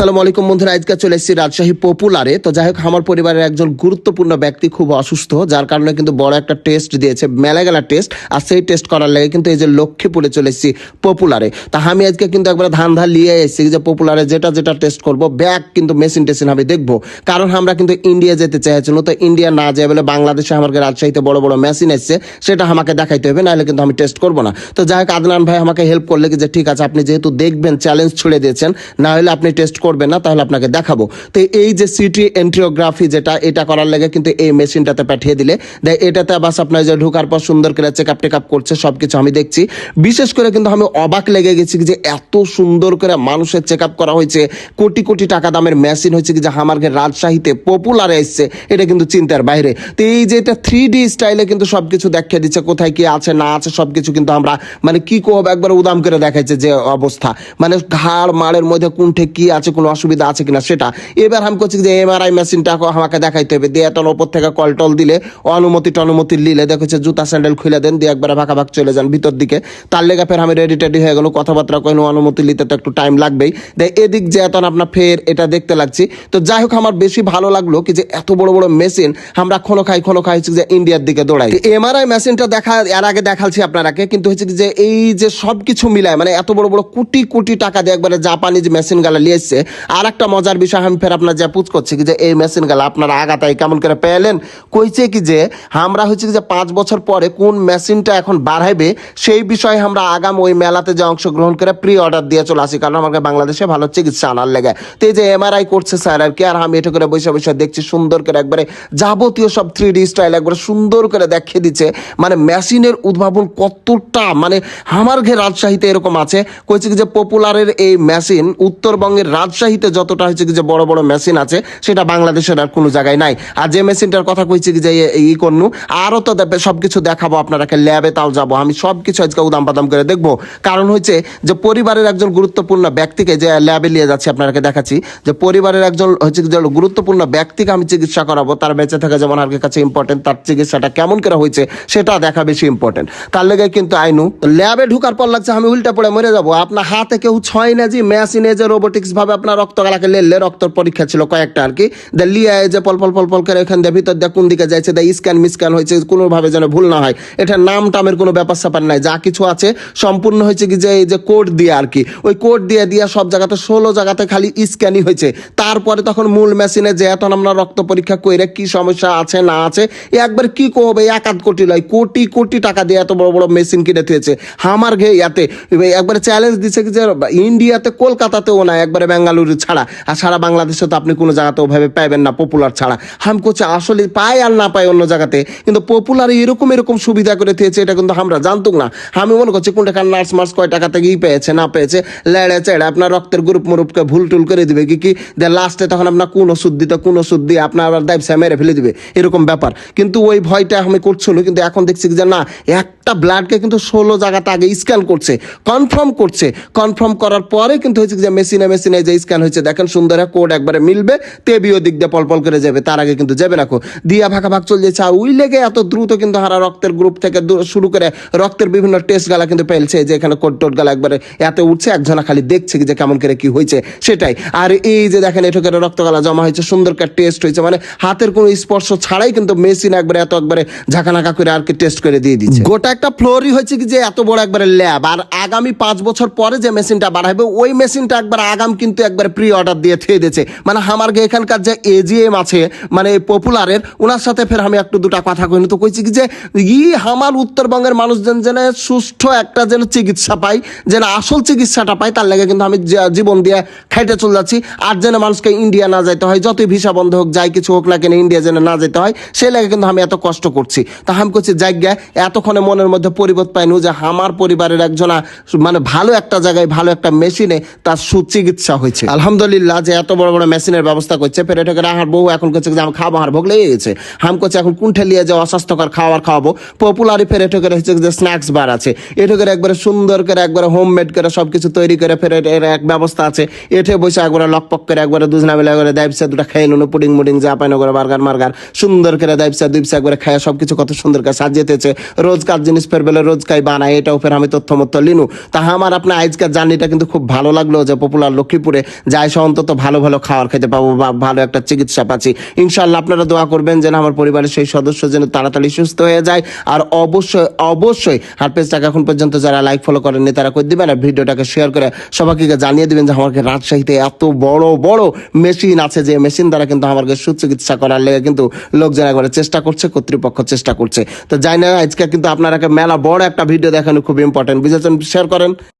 সালাম আলাইকুম বন্ধুরা, আজকে চলে এসেছি রাজশাহী পপুলারে। তো যাই হোক, আমার পরিবারের একজন গুরুত্বপূর্ণ ব্যক্তি খুব অসুস্থ, যার কারণে কিন্তু বড় একটা টেস্ট দিয়েছে মেলা গেলা টেস্ট আর সেই টেস্ট করার লাগে কিন্তু এই যে লক্ষ্মীপুরে চলে এসেছি পপুলারে। তা আমি আজকে কিন্তু একবার ধান ধান নিয়ে এসেছি, যে পপুলারে যেটা যেটা টেস্ট করব, ব্যাগ কিন্তু মেশিন টেশিন আমি দেখব। কারণ আমরা কিন্তু ইন্ডিয়া যেতে চাইছিলাম তো ইন্ডিয়া না যায় বলে বাংলাদেশে আমাকে রাজশাহীতে বড় বড় মেশিন এসছে, সেটা আমাকে দেখাইতে হবে, নাহলে কিন্তু আমি টেস্ট করব না। তো যাই হোক, আদনান ভাই আমাকে হেল্প করলে যে ঠিক আছে, আপনি যেহেতু দেখবেন চ্যালেঞ্জ ছুড়ে দিয়েছেন না হলে আপনি টেস্ট করবেন না, তাহলে আপনাকে দেখাবো। তো এই যে সিটি এন্ট্রিওগ্রাফি যেটা, এটা করার লাগে কিন্তু এই মেশিনটাতে পাঠিয়ে দিলে। এটাতে বাস আপনার যে ঢোকার পর সুন্দর করে চেক আপ টেক আপ করছে, সবকিছু আমি দেখছি। বিশেষ করে কিন্তু আমি অবাক লেগে গেছি যে এত সুন্দর করে মানুষের চেক আপ করা হয়েছে। কোটি কোটি টাকা দামের মেশিন হয়েছে কি যে আমাকে রাজশাহীতে পপুলার এসছে, এটা কিন্তু চিন্তার বাইরে। তো এই যে এটা থ্রি ডি স্টাইলে কিন্তু সবকিছু দেখিয়ে দিচ্ছে, কোথায় কি আছে, না আছে, সবকিছু কিন্তু আমরা মানে কি কব একবার উদাম করে দেখাইছে যে অবস্থা। মানে ঘাড়, মাড়ের মধ্যে কোনঠে কি আছে কোনো অসুবিধা আছে কিনা সেটা। এবার আমি করছি যে এমআরআই মেশিনটা আমাকে দেখাইতে হবে। দিয়ে তখন ওপর থেকে কল টল দিলে, অনুমতি টনুমতি নিলে দেখেছে জুতা স্যান্ডেল খুলে দেন, দিয়ে একবার ভাগ চলে যান ভিতর দিকে। তার লেগে ফের আমি রেডি টেডি হয়ে গেল, কথাবার্তা কইনো, অনুমতি নিতে তো একটু টাইম লাগবেই। দেখ এদিক যে এখন আপনার ফের এটা দেখতে লাগছি। তো যাই হোক, আমার বেশি ভালো লাগল কি যে এত বড় বড় মেশিন আমরা খনো খাই খনো খাই যে ইন্ডিয়ার দিকে দৌড়াই। এমআরআই মেশিনটা দেখা, এর আগে দেখালছি আপনারাকে, কিন্তু হচ্ছে যে এই যে সবকিছু মিলায় মানে এত বড় বড় কোটি কোটি টাকা দিয়ে একবারে জাপানিজ মেশিন গালা নিয়ে এসছে আর একটা মজার বিষয় আমি ফের আপনার যা পুজ করছি কি যে এই মেশিন গালা আপনারা আগাতাই কেমন করে পেলেন? কইছে কি যে, আমরা হচ্ছে যে পাঁচ বছর পরে কোন মেশিনটা এখন বাড়াইবে, সেই বিষয়ে আমরা আগাম ওই মেলাতে যে অংশগ্রহণ করে প্রি অর্ডার দিয়ে চলে আসি, কারণ আমাকে বাংলাদেশে ভালো চিকিৎসা আনার লেগে। তো এই যে এমআরআই করছে স্যার আর কি, আর আমি এটা করে বসে বসে দেখছি সুন্দর করে একবারে যাবতীয় সব থ্রি ডি স্টাইল একবারে সুন্দর করে দেখিয়ে দিচ্ছে। মানে মেশিনের উদ্ভাবন কতটা মানে আমার ঘে রাজশাহীতে এরকম আছে। কইছে কি যে পপুলারের এই মেশিন উত্তরবঙ্গের রাজশাহীতে যতটা হচ্ছে কি যে বড় বড় মেশিন আছে, সেটা বাংলাদেশের আর কোনো জায়গায় নাই। আর যে মেশিনটার কথা কইছে কি যে ই করনু, আরও তো দেবে- সবকিছু দেখাবো আপনারাকে ল্যাবে তাও যাব। আমি সবকিছু আজকে উদাম পাদাম করে দেখব। কারণ হচ্ছে যে পরিবারের একজন গুরুত্বপূর্ণ ব্যক্তিকে যে ল্যাবে নিয়ে যাচ্ছি আপনাকে দেখাচ্ছি, যে পরিবারের একজন হচ্ছে যে গুরুত্বপূর্ণ ব্যক্তিকে আমি চিকিৎসা করাবো, তার বেঁচে থাকা যেমন আর কাছে ইম্পর্টেন্ট তার চিকিৎসাটা কেমন করে হয়েছে সেটা দেখা বেশি ইম্পর্টেন্ট তার লেগে কিন্তু আইনু, ল্যাবে ঢুকার পর লাগছে আমি উল্টা পড়ে মরে যাব। আপনার হাতে কেউ ছয় না যে মেশিনে যে রোবোটিক্স ভাবে আপনার রক্ত গালাকে লেলে রক্ত পরীক্ষা ছিল কয়েকটা আর কি। দে লিয়ে যে পল পল পল পল করে এখান দিয়ে ভিতর দিয়ে কোন দিকে যাইছে, দে স্ক্যান, মিসক্যান হয়েছে, কোনোভাবে যেন ভুল না হয়। এটা নাম টামের কোনো ব্যাপার স্যাপার নাই, যা কিছু আছে সম্পূর্ণ হয়েছে কি যে এই যে কোড দিয়ে আর কি। ওই কোড দিয়ে দিয়ে সব জায়গাতে ষোলো জায়গাতে খালি স্ক্যানই হয়েছে। তারপরে তখন মূল মেশিনে যে এখন আমরা রক্ত পরীক্ষা করে কি সমস্যা আছে, না আছে একবার কি কবে এক আধ কোটি লয়, কোটি কোটি টাকা দিয়ে এত বড় বড় মেশিন কিনে থুয়েছে। হামার ঘে ইয়াতে একবারে চ্যালেঞ্জ দিছে কি যে ইন্ডিয়াতে, কলকাতাতেও না একবারে বেঙ্গালুরু ছাড়া। আর সারা বাংলাদেশে তো আপনি কোনো জায়গাতে ওভাবে পাইবেন না পপুলার ছাড়া। হাম করছে, আসলে পায় আর না পায় অন্য জায়গাতে, কিন্তু পপুলার এরকম এরকম সুবিধা করে দিয়েছে, এটা কিন্তু আমরা জানতুক না। আমি মনে করছি কোনটা কার নার্স মার্স কয় টাকা থেকে ই পেয়েছে, না পেয়েছে, লেড়ে চেড়ে আপনার রক্তের গ্রুপ মুরুপকে ভুল টুল করে দিবে, কি কি? দে লাস্টে তখন আপনার কোন ওষুধ দিতে, কোন ওষুধ দিয়ে আপনার আবার দায়বসা মেরে ফেলে দিবে, এরকম ব্যাপার। কিন্তু ওই ভয়টা আমি করছিল, কিন্তু এখন দেখছি যে না, একটা ব্লাডকে কিন্তু ষোলো জায়গাতে আগে স্ক্যান করছে কনফার্ম করছে। কনফার্ম করার পরে কিন্তু হয়েছে যে মেশিনে মেশিনে যে স্ক্যান হয়েছে, দেখেন সুন্দর কোড একবারে মিলবে, তেবিও দিক দিয়ে পল পল করে যাবে, তার আগে কিন্তু যাবে না কো। দিয়া ভাকা ভাগ চলে যাচ্ছে, আর ওই লেগে এত দ্রুত কিন্তু হারা রক্তের গ্রুপ থেকে শুরু করে রক্তের বিভিন্ন টেস্ট গালা কিন্তু পেলছে যে এখানে কোড টোট গালা একবারে এত উঠছে, একজনা খালি দেখছে যে কেমন করে কি হয়েছে, সেটাই। আর এই যে দেখেন এটো করে রক্ত গালা জমা হয়েছে, সুন্দর করে টেস্ট হয়েছে মানে হাতের কোনো স্পর্শ ছাড়াই কিন্তু মেশিন একবারে এত একবারে ঝাঁকানাকা করে আর কি টেস্ট করে দিয়ে দিচ্ছে। গোটা একটা ফ্লোরই হয়েছে কি যে এত বড় একবারে ল্যাব আর আগামী পাঁচ বছর পরে যে মেশিনটা বাড়াবে, ওই মেশিনটা একবার আগাম কিন্তু একবার প্রি অর্ডার দিয়ে থুয়ে দিয়েছে। মানে আমার এখানকার যে এজিএম আছে মানে পপুলারের ওনার সাথে ফের আমি একটু দুটা কথা কইনি। তো কইছি কি যে, ই আমার উত্তরবঙ্গের মানুষজন যেন সুষ্ঠু একটা যেন চিকিৎসা পায়, যেন আসল চিকিৎসাটা পায়, তার লাগে কিন্তু আমি জীবন দিয়ে খাইতে চলে যাচ্ছি। আর যেন মানুষকে ইন্ডিয়া না যাইতে হয়, যতই ভিসা বন্ধ হোক, যাই কিছু হোক না কেন ইন্ডিয়া যেন না যেতে হয় সেই লাগে কিন্তু আমি এত কষ্ট করছি। তা আমি করছি জায়গা এতক্ষণে মনের মধ্যে পরিবর্তন পাইনু যে, আমার পরিবারের একজনা মানে ভালো একটা জায়গায়, ভালো একটা মেশিনে তার সুচিকিৎসা হয়েছে। আলহামদুলিল্লাহ যে এত বড় বড় মেশিনের ব্যবস্থা করছে। ফের এটা করে আমার বউ এখন করছে যে আমি খাব আর ভোগ লেগে গেছে হাম করছে এখন কুণ্ঠে লিয়ে যে অস্বাস্থ্যকর খাবার খাওয়াবো। পপুলারি এটা হচ্ছে যে স্ন্যাক্স বার আছে। এটা একবারে সুন্দর করে একবারে হোম মেড করে সবকিছু তৈরি করে ফের এক ব্যবস্থা আছে। এঠে বসে একবারে লকপক করে একবারে দুজনা মিলে একবারে দাইবসা দুটা খেয়ে নুনো, পুডিং মুডিং, যা পাইনো করে বার্গার মার্গার সুন্দর করে দাইবসা দুইবসা করে খায় সবকিছু কত সুন্দর করে সাজিয়েতেছে। রোজকার জিনিস ফের বেলে রোজকাই বানায়, এটাও ফের আমি তথ্য লিনু। তা আমার আপনার আজকের জার্নিটা কিন্তু খুব ভালো লাগল যে পপুলার লক্ষ্মীপুরে। যাই অন্তত ভালো ভালো খাবার খেতে পাবো, বা ভালো একটা চিকিৎসা পাচ্ছি। ইনশাল্লাহ আপনারা দোয়া করবেন যেন আমার পরিবারের সেই সদস্য যেন তাড়াতাড়ি সুস্থ হয়ে যায়। আর অবশ্যই অবশ্যই হার পেজটাকে এখন পর্যন্ত যারা লাইক ফলো করেননি তারা করে দিবেন আর ভিডিওটাকে শেয়ার করে সবাইকে জানিয়ে দিবেন যে আমাকে রাজশাহীতে এত বড় বড় মেশিন আছে, যে মেশিন দ্বারা কিন্তু আমাকে সুচিকিৎসা করার লেগে কিন্তু লোকজন একবারে চেষ্টা করছে, কর্তৃপক্ষ চেষ্টা করছে। তো যাই না, আজকে কিন্তু আপনারা মেলা বড় একটা ভিডিও দেখানো খুব ইম্পর্টেন্ট বুঝেছেন শেয়ার করেন।